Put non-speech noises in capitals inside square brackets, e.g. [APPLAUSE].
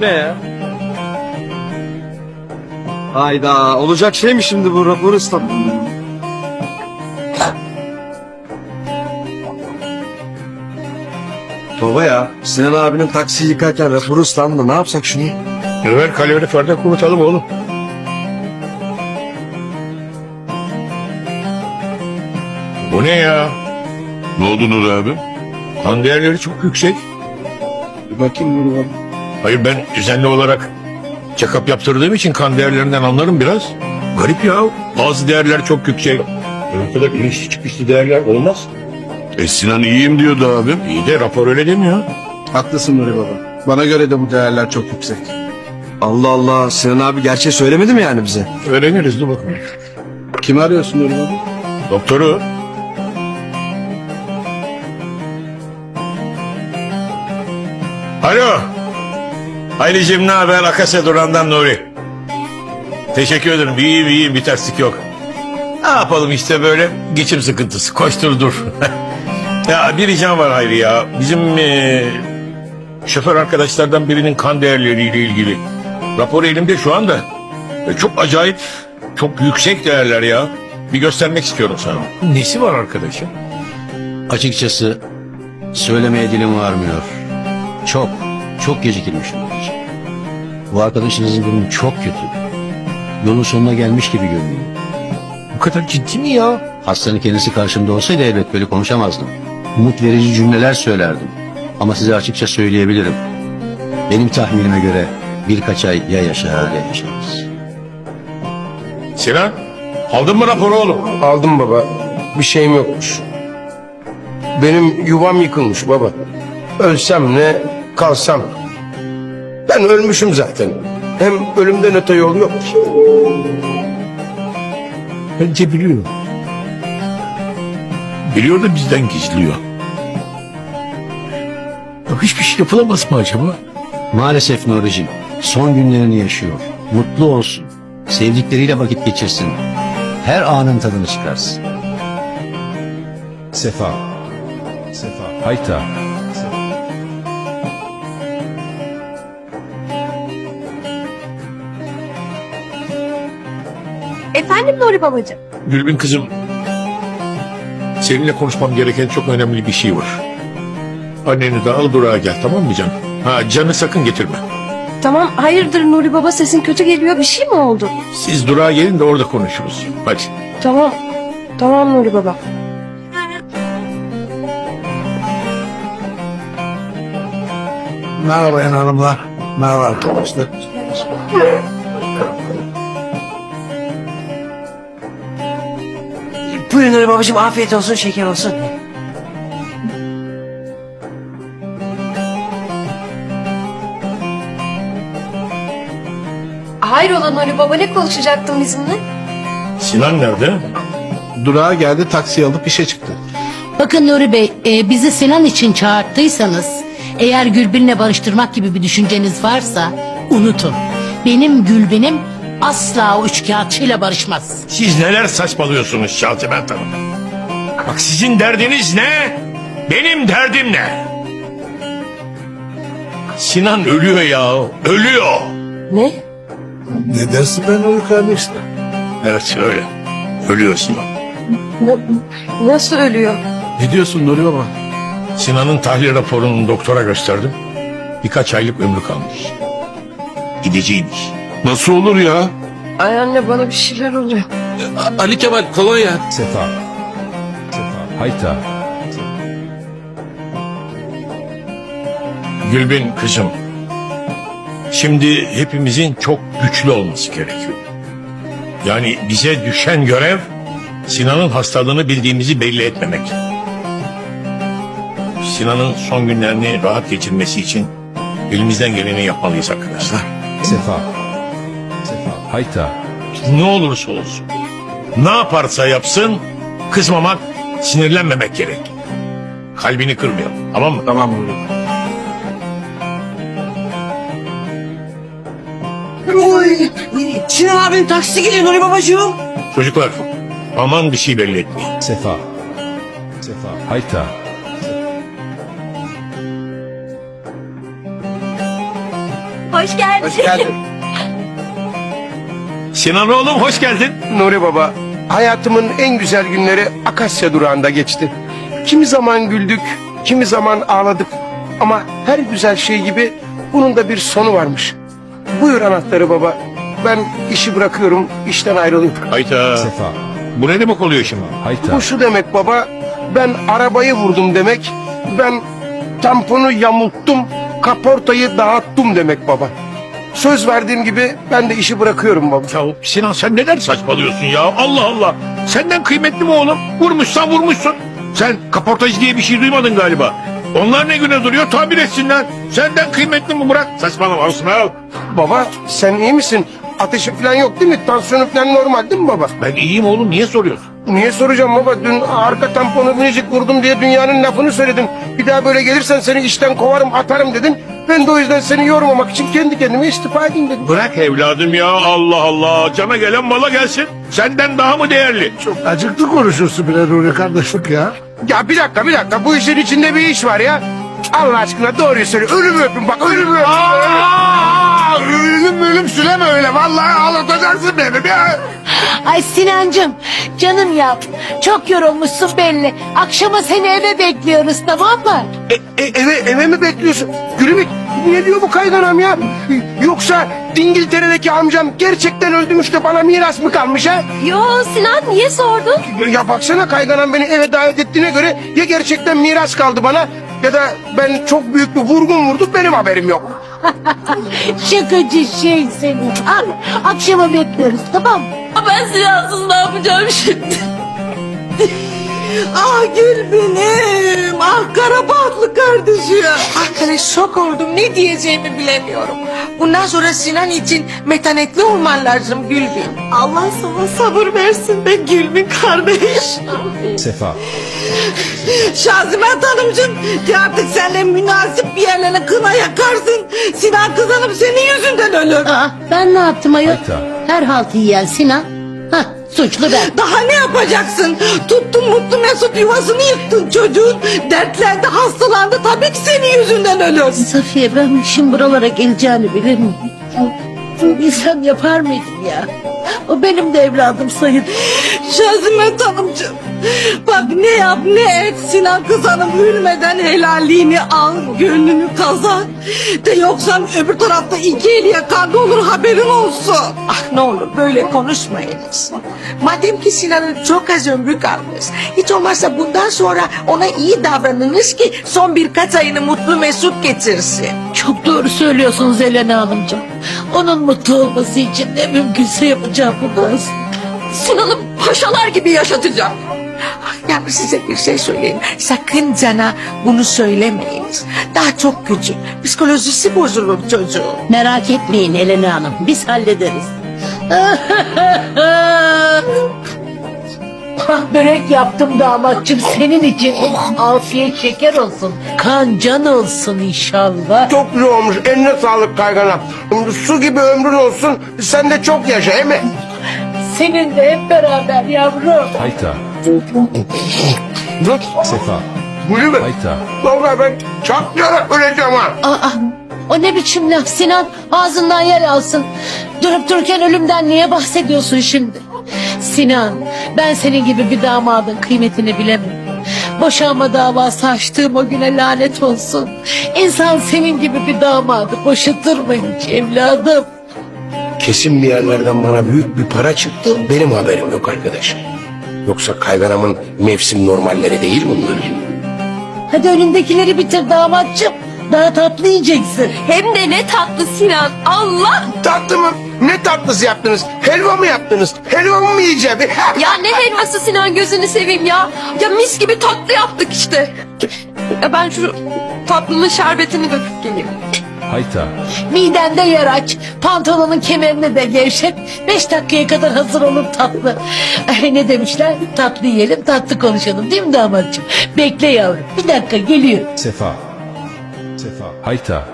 Ne ya? Hayda olacak şey mi şimdi bu rapor ıslat? Baba ya Sinan abinin taksiyi yıkarken raporu ıslandı ne yapsak şunu? Ver kaloriferde kurutalım oğlum. Bu ne ya? Ne oldu Nur abi? Kan değerleri çok yüksek. Bir bakayım Nuri baba. Hayır ben düzenli olarak check-up yaptırdığım için kan değerlerinden anlarım biraz. Garip ya. Bazı değerler çok yüksek. Öyle kadar inişli çıkışlı değerler olmaz. E Sinan iyiyim diyordu abim. İyi de rapor öyle demiyor. Haklısın Nuri Baba. Bana göre de bu değerler çok yüksek. Allah Allah Sinan abi gerçeği söylemedi mi yani bize? Öğreniriz dur bakalım. Kimi arıyorsun Nuri Baba? Doktoru. Alo. Hayri'cim ne haber? Akasya Duran'dan Nuri. Teşekkür ederim. İyiyim iyiyim bir terslik yok. Ne yapalım işte böyle geçim sıkıntısı. Koştur dur. [LAUGHS] ya bir ricam var Hayri ya. Bizim eee, şoför arkadaşlardan birinin kan değerleriyle ilgili. Rapor elimde şu anda. E, çok acayip, çok yüksek değerler ya. Bir göstermek istiyorum sana. Nesi var arkadaşım? Açıkçası söylemeye dilim varmıyor. Çok, çok gecikilmiş Nuri'ciğim. Bu arkadaşınızın durumu çok kötü. Yolun sonuna gelmiş gibi görünüyor. Bu kadar ciddi mi ya? Hastanın kendisi karşımda olsaydı elbet böyle konuşamazdım. Umut verici cümleler söylerdim. Ama size açıkça söyleyebilirim. Benim tahminime göre birkaç ay ya yaşar ya yaşamaz. Sinan, aldın mı raporu oğlum? Aldım baba. Bir şeyim yokmuş. Benim yuvam yıkılmış baba. Ölsem ne, kalsam. Ben ölmüşüm zaten. Hem ölümden öte yol yok ki. Bence biliyor. Biliyor da bizden gizliyor. Ya hiçbir şey yapılamaz mı acaba? Maalesef Nuri'ciğim son günlerini yaşıyor. Mutlu olsun. Sevdikleriyle vakit geçirsin. Her anın tadını çıkarsın. Sefa. Sefa. Hayta. Efendim Nuri babacığım. Gülbin kızım, seninle konuşmam gereken çok önemli bir şey var. Anneni de al durağa gel tamam mı canım? Ha canı sakın getirme. Tamam hayırdır Nuri baba sesin kötü geliyor bir şey mi oldu? Siz durağa gelin de orada konuşuruz. Hadi. Tamam. Tamam Nuri baba. Merhaba Yan Hanımlar. Merhaba arkadaşlar. Buyurun Nuri babacığım afiyet olsun şeker olsun. Hayrola Nuri baba ne konuşacaktın bizimle? Sinan nerede? Durağa geldi taksi alıp işe çıktı. Bakın Nuri Bey, e, bizi Sinan için çağırttıysanız, eğer Gülbin'le barıştırmak gibi bir düşünceniz varsa unutun. Benim Gülbin'im asla o üçkağıtçıyla barışmaz. Siz neler saçmalıyorsunuz Şaltiment Hanım? Bak sizin derdiniz ne? Benim derdim ne? Sinan ölüyor ya. Ölüyor. Ne? Ne dersin ben o kardeşler? Evet öyle. Ölüyor Sinan. Nasıl ölüyor? Ne diyorsun Nuri Baba? Sinan'ın tahlil raporunu doktora gösterdim. Birkaç aylık ömrü kalmış. Gideceğiymiş. Nasıl olur ya? Ay anne bana bir şeyler oluyor. Ali Kemal kolonya. Sefa. Sefa. Hayta. Gülbin kızım. Şimdi hepimizin çok güçlü olması gerekiyor. Yani bize düşen görev Sinan'ın hastalığını bildiğimizi belli etmemek. Sinan'ın son günlerini rahat geçirmesi için elimizden geleni yapmalıyız arkadaşlar. Sefa. Hayta. Ne olursa olsun. Ne yaparsa yapsın kızmamak, sinirlenmemek gerek. Kalbini kırmayalım. Tamam mı? Tamam Baba. Oy, Sinan abinin taksi geliyor Nuri babacığım. Çocuklar aman bir şey belli etmeyin. Sefa. Sefa. Hayta. Hoş geldin. Hoş geldin. Sinan oğlum hoş geldin. Nuri Baba, hayatımın en güzel günleri Akasya durağında geçti. Kimi zaman güldük, kimi zaman ağladık. Ama her güzel şey gibi bunun da bir sonu varmış. Buyur anahtarı baba. Ben işi bırakıyorum, işten ayrılıyorum. Hayta. Sefa. Bu ne demek oluyor şimdi? Hayta. Bu şu demek baba, ben arabayı vurdum demek. Ben tamponu yamulttum, kaportayı dağıttım demek baba. Söz verdiğim gibi ben de işi bırakıyorum baba. Ya Sinan sen neden saçmalıyorsun ya? Allah Allah. Senden kıymetli mi oğlum? Vurmuşsan vurmuşsun. Sen kaportacı diye bir şey duymadın galiba. Onlar ne güne duruyor tamir etsinler. Senden kıymetli mi Murat? Saçmalama Osman. Baba sen iyi misin? Ateşi falan yok değil mi? Tansiyonu falan normal değil mi baba? Ben iyiyim oğlum niye soruyorsun? Niye soracağım baba? Dün arka tamponu minicik vurdum diye dünyanın lafını söyledin. Bir daha böyle gelirsen seni işten kovarım atarım dedin. Ben de o yüzden seni yormamak için kendi kendime istifa edeyim dedim. Bırak evladım ya Allah Allah. Cana gelen mala gelsin. Senden daha mı değerli? Acıklı konuşuyorsun bile Nuri kardeşlik ya. Ya bir dakika bir dakika bu işin içinde bir iş var ya. Allah aşkına doğruyu söyle. Ölümü öpün bak ölümü öpün. Aa, ölüm ölüm süleme öyle. Vallahi ağlatacaksın beni ya. Ay Sinancım canım yap. Çok yorulmuşsun belli. Akşama seni eve bekliyoruz tamam mı? E, e, eve, eve mi bekliyorsun? Gülümük ne diyor bu kayganam ya? Yoksa Dingiltere'deki amcam gerçekten öldürmüş de bana miras mı kalmış ha? Yo Sinan niye sordun? Ya baksana kayganam beni eve davet ettiğine göre ya gerçekten miras kaldı bana ya da ben çok büyük bir vurgun vurdum benim haberim yok. [LAUGHS] Şakacı şey seni. Akşama bekleriz tamam mı? Ben Sinansız ne yapacağım şimdi? Ah gül benim. Ah karabahtlı kardeşim. Arkadaş şok oldum. Ne diyeceğimi bilemiyorum. Bundan sonra Sinan için metanetli olman lazım Gülbin. Allah sana sabır versin be Gülbin kardeş. Sefa. Şazimet Hanımcığım artık seninle münasip bir yerlerine kına yakarsın. Sinan kızanım senin yüzünden ölür. Aa, ben ne yaptım ayol? Hayta. Her haltı yiyen Sinan. Hah, suçlu ben. Daha ne yapacaksın? Tuttun mutlu mesut yuvasını yıktın çocuğun. Dertlendi hastalandı tabii ki senin yüzünden ölür. Safiye ben işin buralara geleceğini bilir miyim? Bilsem yapar mıydım ya? O benim de evladım sayın. Şazimet Hanımcığım. Bak ne yap ne et Sinan kız hanım ölmeden helalliğini al gönlünü kazan. De yoksa öbür tarafta iki eli yakanda olur haberin olsun. Ah ne olur böyle konuşmayınız. Madem ki Sinan'ın çok az ömrü kalmış. Hiç olmazsa bundan sonra ona iyi davranınız ki son birkaç ayını mutlu mesut geçirsin. Çok doğru söylüyorsunuz Elena Hanımcığım. Onun mutlu olması için ne mümkünse yapacağım bu lazım. Sinan'ı paşalar gibi yaşatacağım. Ah, Ya size bir şey söyleyeyim. Sakın Can'a bunu söylemeyiniz. Daha çok küçük. Psikolojisi bozulur çocuğun. Merak etmeyin Elena Hanım biz hallederiz. [LAUGHS] Ah börek yaptım damatçım senin için. Oh, afiyet şeker olsun. Kan can olsun inşallah. Çok güzel olmuş eline sağlık kayganam. Su gibi ömrün olsun sen de çok yaşa değil mi? Senin de hep beraber yavrum. Hayta. Dur. Sefa. Gülü mü? Hayta. Vallahi ben çatlayarak öleceğim ha. Aa, o ne biçim laf Sinan ağzından yer alsın. Durup dururken ölümden niye bahsediyorsun şimdi? Sinan ben senin gibi bir damadın kıymetini bilemem. Boşanma davası açtığım o güne lanet olsun. İnsan senin gibi bir damadı boşatır mı hiç evladım? Kesin bir yerlerden bana büyük bir para çıktı. Benim haberim yok arkadaş. Yoksa kayganamın mevsim normalleri değil bunlar. Hadi önündekileri bitir damatçım. Daha tatlı yiyeceksin. Hem de ne tatlı Sinan. Allah. Tatlı mı? Ne tatlısı yaptınız? Helva mı yaptınız? Helva mı yiyeceğim? [LAUGHS] Ya ne helvası Sinan gözünü seveyim ya. Ya mis gibi tatlı yaptık işte. Ya ben şu tatlının şerbetini döküp geleyim. Hayta. Midende yer aç. Pantolonun kemerini de gevşet. Beş dakikaya kadar hazır olur tatlı. Ay, ne demişler? Tatlı yiyelim tatlı konuşalım değil mi damatçım? Bekle yavrum. Bir dakika geliyor. Sefa. Sefa. Hayta.